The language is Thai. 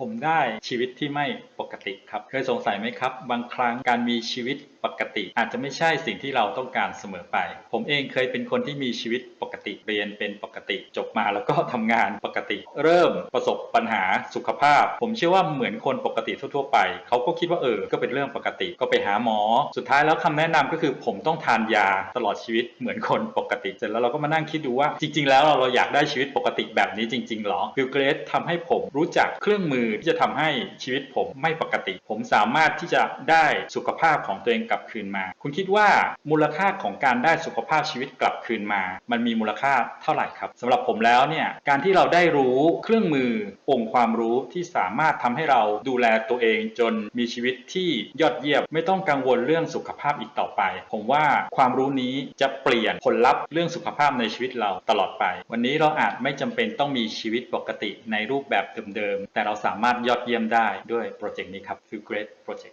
ผมได้ชีวิตที่ไม่ปกติครับ เคยสงสัยไหมครับ บางครั้งการมีชีวิตปกติ อาจจะไม่ใช่สิ่งที่เราต้องการเสมอไป ผมเองเคยเป็นคนที่มีชีวิตปกติเรียนเป็นปกติ จบมาแล้วก็ทำงานปกติ เริ่มประสบปัญหาสุขภาพ ผมเชื่อว่าเหมือนคนปกติทั่วๆไป เขาก็คิดว่าเออ ก็เป็นเรื่องปกติ ก็ไปหาหมอ สุดท้ายแล้วคำแนะนำก็คือผมต้องทานยาตลอดชีวิตเหมือนคนปกติ เสร็จแล้วเราก็มานั่งคิดดูว่าจริง ๆ แล้วเราอยากได้ชีวิตปกติแบบนี้จริงๆหรอบิลเกรสทำให้ผมรู้จักเครื่องมือที่จะทำให้ชีวิตผมไม่ปกติ ผมสามารถที่จะได้สุขภาพของตัวเองกลับคืนมา คุณคิดว่ามูลค่าของการได้สุขภาพชีวิตกลับคืนมา มันมีมูลค่าเท่าไหร่ครับสำหรับผมแล้วเนี่ยการที่เราได้รู้เครื่องมือองค์ความรู้ที่สามารถทำให้เราดูแลตัวเองจนมีชีวิตที่ยอดเยี่ยมไม่ต้องกังวลเรื่องสุขภาพอีกต่อไป ผมว่าความรู้นี้จะเปลี่ยนผลลัพธ์เรื่องสุขภาพในชีวิตเราตลอดไป วันนี้เราอาจไม่จำเป็นต้องมีชีวิตปกติในรูปแบบเดิมๆแต่เราสามารถยอดเยี่ยมได้ด้วยโปรเจกต์นี้ครับคือ Great Project